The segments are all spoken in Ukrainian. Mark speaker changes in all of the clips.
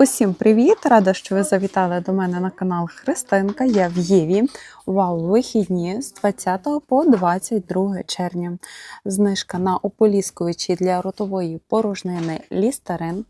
Speaker 1: Усім привіт! Рада, що ви завітали до мене на канал Христинка. Я в Єві. Вау, вихідні з 20 по 22 червня. Знижка на ополіскувачі для ротової порожнини Лістерин.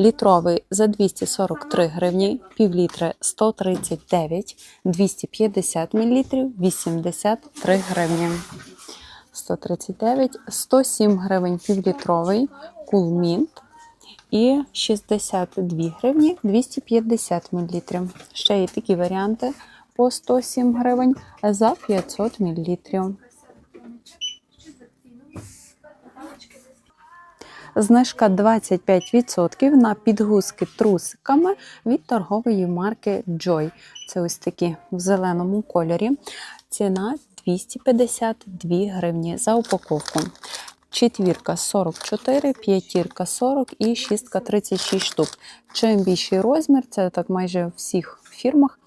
Speaker 1: Літровий за 243 гривні, півлітри 139, 250 мл 83 гривні. 139, 107 гривень півлітровий, кулмінт і 62 гривні 250 мл. Ще є такі варіанти по 107 гривень за 500 мл. Знижка 25% на підгузки трусиками від торгової марки Joy. Це ось такі в зеленому кольорі. Ціна 252 гривні за упаковку. Четвірка 44, п'ятірка 40 і шістка 36 штук. Чим більший розмір, це так майже у всіх фірмах.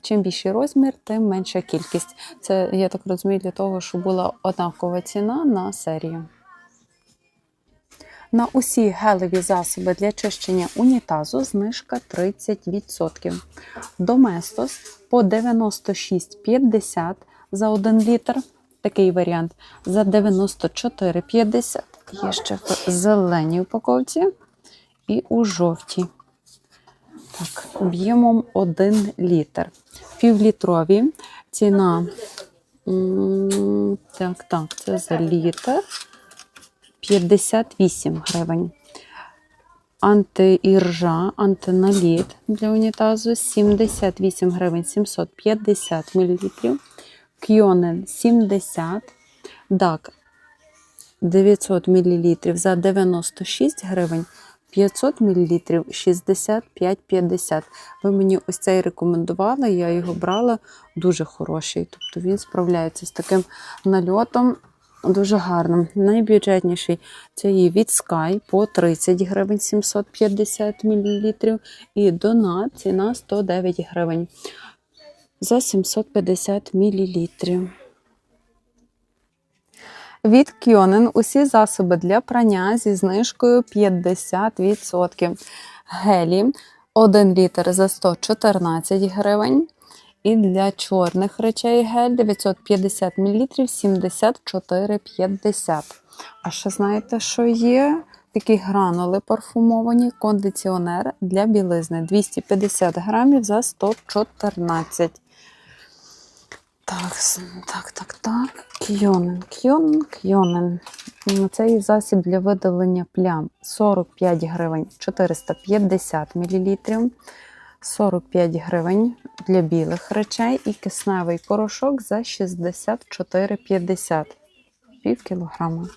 Speaker 1: Чим більший розмір, тим менша кількість. Це, я так розумію, для того, щоб була однакова ціна на серію. На усі гелеві засоби для чищення унітазу знижка 30%. Доместос по 96,50 за 1 літр. Такий варіант за 94,50. Є ще в зеленій упаковці і у жовтій. Так, об'ємом 1 літр. Півлітрові ціна. Так, так, це за літр. 58 гривень. Антиіржа, антиналіт для унітазу 78 гривень 750 мл. Кьонен 70, дак 900 мл за 96 гривень, 500 мл 65,50. Ви мені ось цей рекомендували, я його брала дуже хороший. Тобто він справляється з таким нальотом. Дуже гарно. Найбюджетніший це є від Sky по 30 гривень 750 мл. І Донат ціна 109 гривень за 750 мл. Від Кьонен усі засоби для прання зі знижкою 50%. Гелі 1 літр за 114 гривень. І для чорних речей гель 950 мл 74,50. А ще знаєте, що є? Такі гранули парфумовані, кондиціонер для білизни 250 грамів за 114. Так, так, так, так. Кйонен, кйонен. М, Цей засіб для видалення плям 45 гривень 450 мл. 45 гривень для білих речей і кисневий порошок за 64,50 пів кілограма.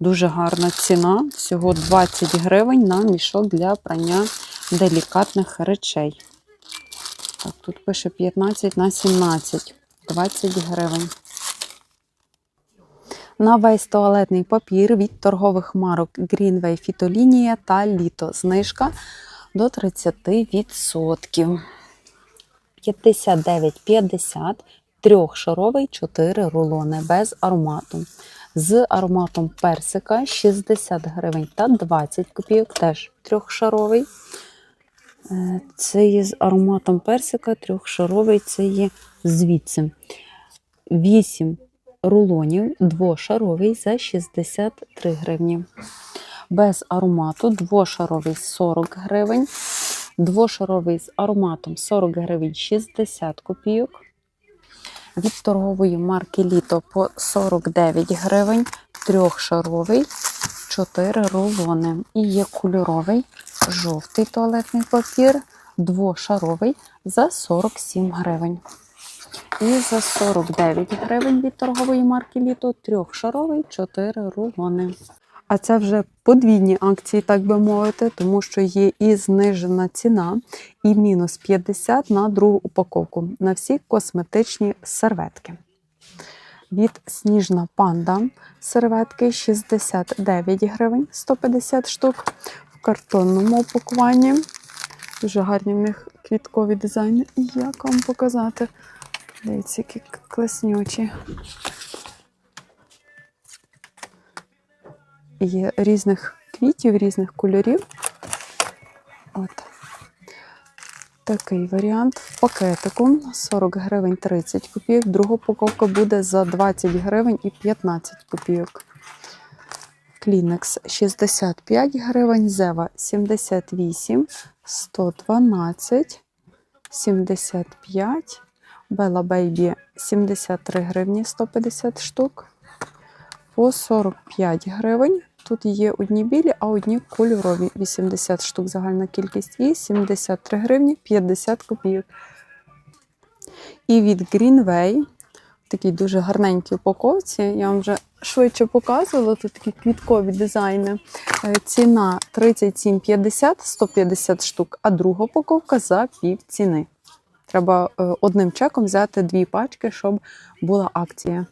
Speaker 1: Дуже гарна ціна. Всього 20 гривень на мішок для прання делікатних речей. Так, тут пише 15 на 17, 20 гривень. На весь туалетний папір від торгових марок Greenway Фітолінія та Літо. Знижка до 30%. 59,50 трьохшаровий 4 рулони без аромату. З ароматом персика 60 гривень та 20 копійок, теж трьохшаровий. Це є з ароматом персика, трьохшаровий, це є звідси. 8 рулонів, двошаровий за 63 гривні. Без аромату двошаровий 40 гривень. Двошаровий з ароматом 40 гривень 60 копійок. Від торгової марки Літо по 49 гривень. Трьохшаровий 4 рулони. І є кольоровий жовтий туалетний папір, двошаровий за 47 гривень. І за 49 гривень від торгової марки Літо трьохшаровий 4 рулони. А це вже подвійні акції, так би мовити, тому що є і знижена ціна, і мінус 50 на другу упаковку на всі косметичні серветки. Від Сніжна панда серветки 69 гривень 150 штук картонному упакуванні. Дуже гарні в них квіткові дизайни. І як вам показати? Дивіться, які класнючі. Є різних квітів, різних кольорів. От. Такий варіант в пакетику 40 гривень 30 копійок. Друга упаковка буде за 20 гривень і 15 копійок. Клінекс 65 гривень, Зева 78, 112, 75, Бела Бейбі 73 гривні 150 штук. По 45 гривень. Тут є одні білі, а одні кольорові 80 штук загальна кількість і 73 гривні 50 копійок. І від Greenway такій дуже гарненькій упаковці. Я вам вже швидше показувала. Тут такі квіткові дизайни. Е, Ціна 37,50 150 штук, а друга упаковка за пів ціни. Треба е, одним чеком взяти дві пачки, щоб була акція.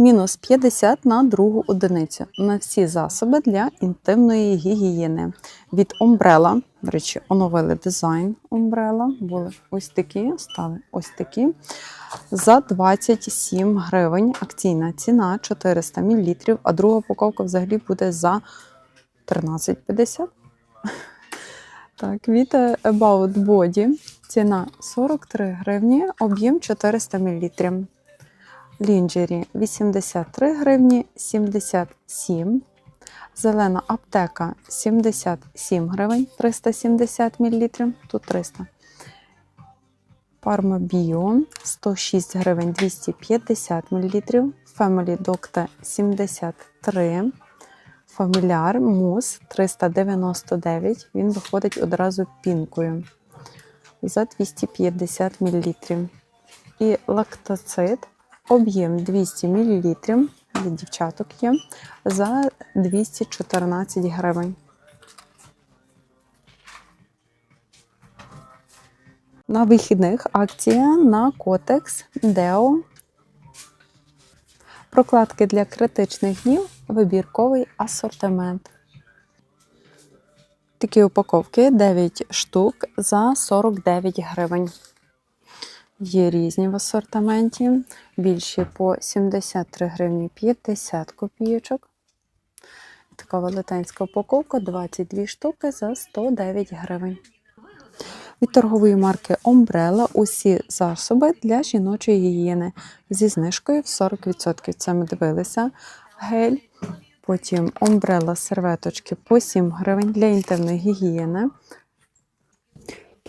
Speaker 1: Мінус 50 на другу одиницю на всі засоби для інтимної гігієни. Від Umbrella, до речі, оновили дизайн Umbrella, були ось такі, стали ось такі. За 27 гривень акційна ціна 400 мл, а друга упаковка взагалі буде за 13,50. Так, від About Body ціна 43 гривні, об'єм 400 мл. Лінджері 83 гривні 77. Зелена аптека 77 гривень 370 мл. Тут 300. Парма Біо 106 гривень 250 мл. Family Doctor 73. Фаміляр Мус 399. Він виходить одразу пінкою за 250 мл. І лактоцит Об'єм 200 мл для дівчаток є за 214 гривень. На вихідних акція на Котекс Део. Прокладки для критичних днів, вибірковий асортимент. Такі упаковки 9 штук за 49 гривень. Є різні в асортименті. Більші по 73 гривні 50 копійочок. Така велетенська упаковка 22 штуки за 109 гривень. Від торгової марки Umbrella усі засоби для жіночої гігієни зі знижкою в 40%. Це ми дивилися гель. Потім Umbrella серветочки по 7 гривень для інтимної гігієни.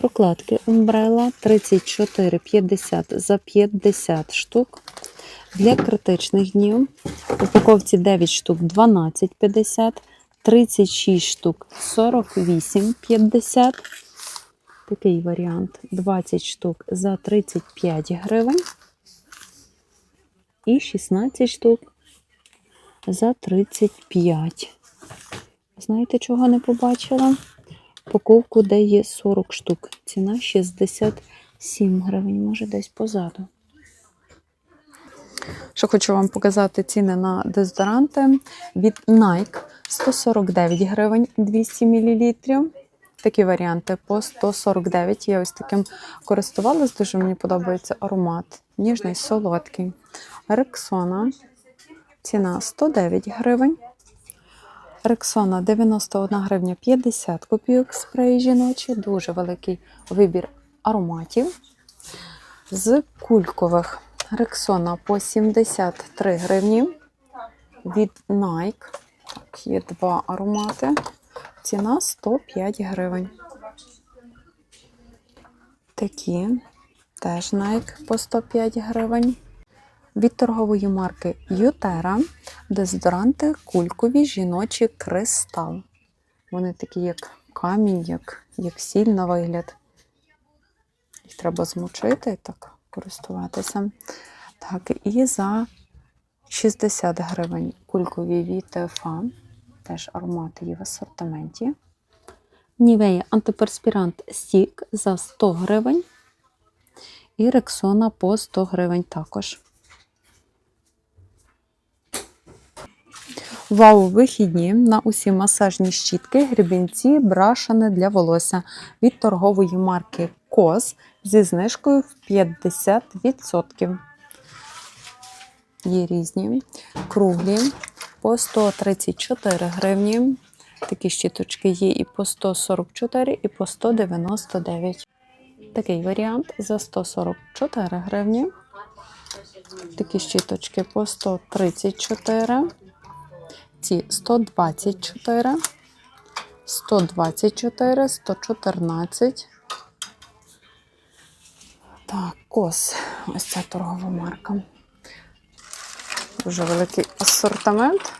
Speaker 1: Прокладки Umbrella 34,50 за 50 штук. Для критичних днів. Упаковці 9 штук 12,50, 36 штук 48,50. Такий варіант 20 штук за 35 гривень. І 16 штук за 35. Знаєте, чого не побачила? Упаковку, де є 40 штук. Ціна 67 гривень, може десь позаду. Що хочу вам показати ціни на дезодоранти. Від Nike 149 гривень 200 мл. Такі варіанти по 149. Я ось таким користувалась, дуже мені подобається аромат. Ніжний, солодкий. Рексона. Ціна 109 гривень. Рексона 91 гривня 50 копійок спрей жіночі, дуже великий вибір ароматів. З кулькових Рексона по 73 гривні. Від Nike. Так, є два аромати. Ціна 105 гривень. Такі теж Nike по 105 гривень. Від торгової марки Ютера дезодоранти кулькові жіночі кристал. Вони такі, як камінь, як, як сіль на вигляд. Їх треба змочити і так користуватися. Так, і за 60 гривень кулькові від ТФА. Теж аромати є в асортименті. Нівея антиперспірант стік за 100 гривень. І рексона по 100 гривень також. Вау, вихідні на усі масажні щітки, гребінці, брашани для волосся від торгової марки Коз зі знижкою в 50%. Є різні круглі по 134 гривні. Такі щіточки є і по 144, і по 199. Такий варіант за 144 гривні. Такі щіточки по 134. Ці 124, 124, 114. Так, кос. Ось ця торгова марка. Дуже великий асортимент.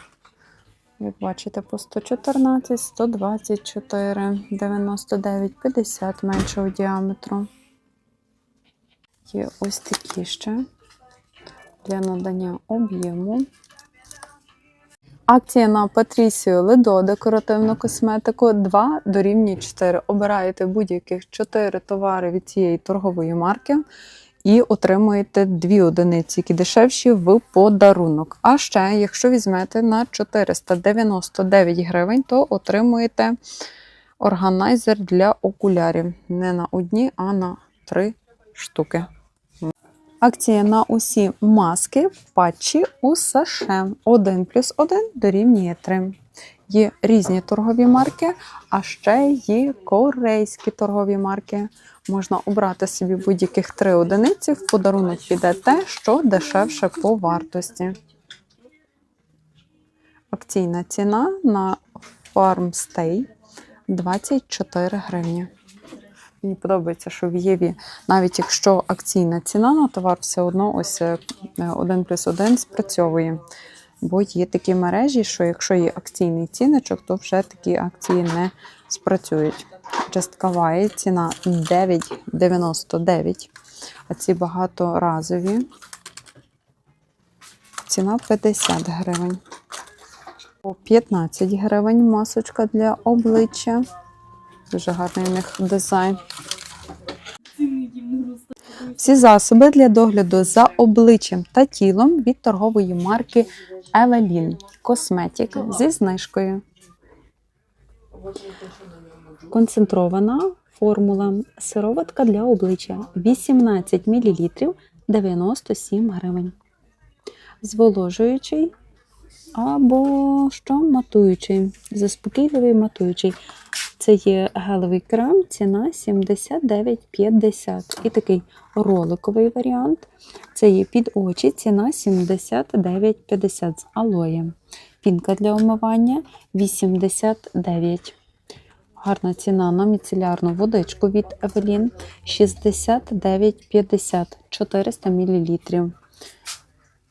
Speaker 1: Як бачите, по 114, 124, 99, 50 меншого діаметру. Є ось такі ще для надання об'єму. Акція на Патрісію Ледо декоративну косметику 2 дорівнює 4. Обираєте будь-яких 4 товари від цієї торгової марки і отримуєте 2 одиниці, які дешевші в подарунок. А ще, якщо візьмете на 499 гривень, то отримуєте органайзер для окулярів. Не на одні, а на 3 штуки. Акція на усі маски патчі у США 1 плюс 1 дорівнює 3. Є різні торгові марки, а ще є корейські торгові марки. Можна обрати собі будь-яких три одиниці. В подарунок піде те, що дешевше по вартості. Акційна ціна на Farmstay 24 гривні. Мені подобається, що в Єві, навіть якщо акційна ціна на товар, все одно ось е, один плюс один спрацьовує. Бо є такі мережі, що якщо є акційний ціночок, то вже такі акції не спрацюють. Часткова є ціна 9,99, а ці багаторазові ціна 50 гривень. По 15 гривень масочка для обличчя. Дуже гарний у них дизайн. Всі засоби для догляду за обличчям та тілом від торгової марки Evelyn Cosmetic зі знижкою. Концентрована формула сироватка для обличчя 18 мл 97 гривень. Зволожуючий або що матуючий, заспокійливий матуючий. Це є гелевий крем, ціна 79,50. І такий роликовий варіант. Це є під очі, ціна 79,50 з алоєм. Пінка для умивання 89. Гарна ціна на міцелярну водичку від Evelyn 69,50 400 мл.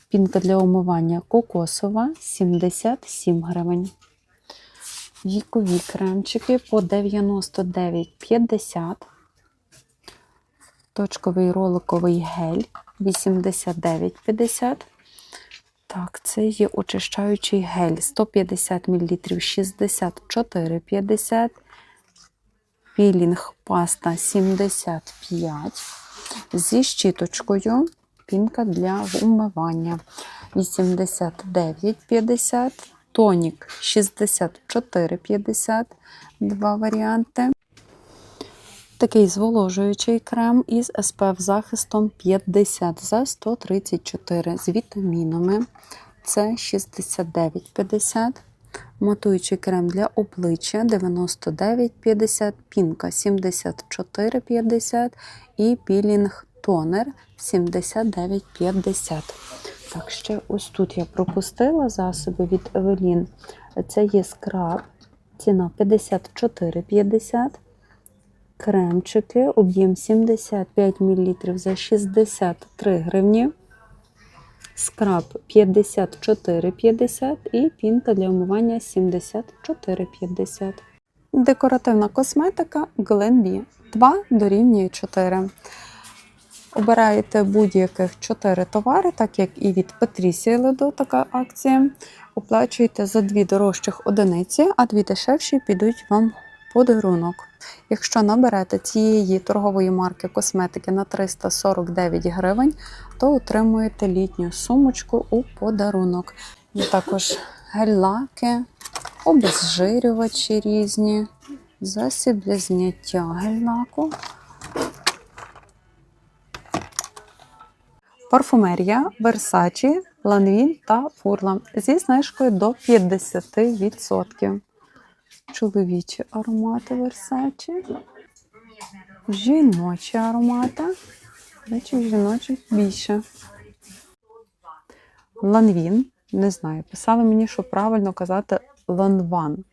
Speaker 1: Пінка для умивання кокосова 77 гривень. Вікові кремчики по 99,50. Точковий роликовий гель 89,50. Так, це є очищаючий гель 150 мл 64,50. Пілінг паста 75. Зі щіточкою пінка для вмивання 89,50. Тонік 64,50. Два варіанти. Такий зволожуючий крем із SPF захистом 50 за 134 з вітамінами. Це 69,50. Матуючий крем для обличчя 99,50, пінка 74,50 і пілінг тонер 79,50. Так, ще ось тут я пропустила засоби від Evelyn. Це є скраб, ціна 54,50. Кремчики, об'єм 75 мл за 63 гривні. Скраб 54,50 і пінка для вмивання 74,50. Декоративна косметика Glenbee 2 дорівнює 4. Обираєте будь-яких 4 товари, так як і від Патрісії Ледо така акція. Оплачуєте за дві дорожчих одиниці, а дві дешевші підуть вам подарунок. Якщо наберете цієї торгової марки косметики на 349 гривень, то отримуєте літню сумочку у подарунок. Є також гель-лаки, обезжирювачі різні, засіб для зняття гель-лаку. Парфумерія, Versace, Lanvin та Furla зі знижкою до 50%. чоловічі аромати Версачі, жіночі аромати. Речі, жіночих більше. Ланвін, не знаю, писали мені, що правильно казати ланван.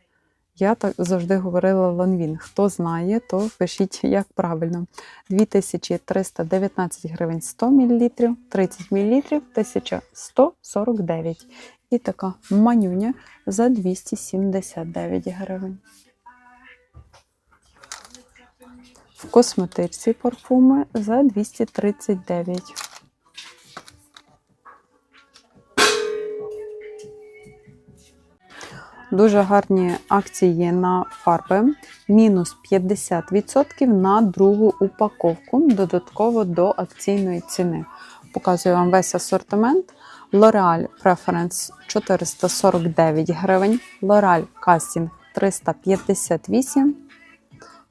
Speaker 1: Я так завжди говорила ланвін. Хто знає, то пишіть, як правильно. 2319 гривень 100 мл, 30 мл 1149. І така манюня за 279 гривень. В косметичці парфуми за 239. Дуже гарні акції на фарби. Мінус 50% на другу упаковку, додатково до акційної ціни. Показую вам весь асортимент. L'Oreal Preference 449 гривень, L'Oreal Casting 358,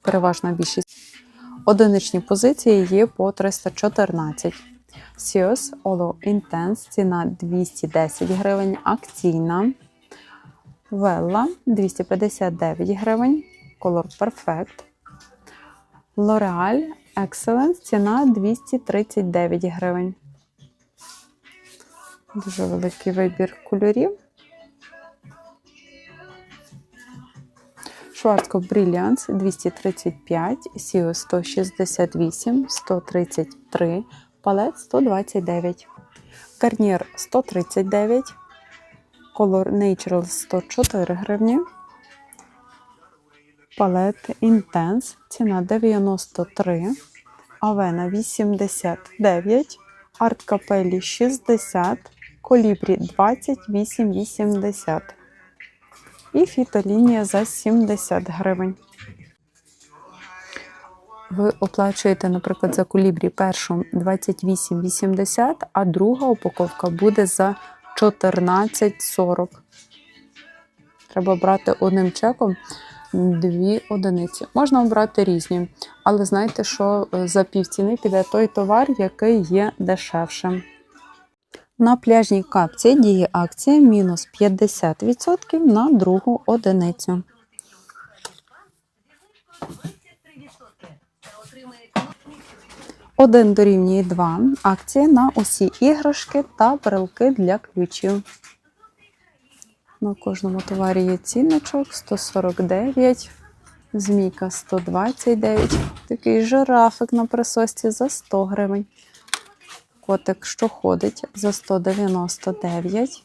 Speaker 1: переважна більшість. Одиничні позиції є по 314. Sios Olo Intense ціна 210 гривень, акційна. Велла 259 гривень, Color Perfect. L'Oreal Excellence ціна 239 гривень. Дуже великий вибір кольорів. Schwarzkopf Brilliance 235, Sio 168, 133, палет 129, Garnier 139, Color Natural 104 гривні, палет Intense, ціна 93, Avena 89, Art Capelli 60, Колібрі 28,80 і фітолінія за 70 гривень. Ви оплачуєте, наприклад, за колібрі першу 28,80, а друга упаковка буде за 14,40. Треба брати одним чеком дві одиниці. Можна обрати різні, але знайте, що е, за півціни піде той товар, який є дешевшим. На пляжній капці діє акція мінус 50% на другу одиницю. Один дорівнює 2. Акція на усі іграшки та брелки для ключів. На кожному товарі є цінничок 149, змійка 129, такий жирафик на присосці за 100 гривень. Котик, що ходить за 199.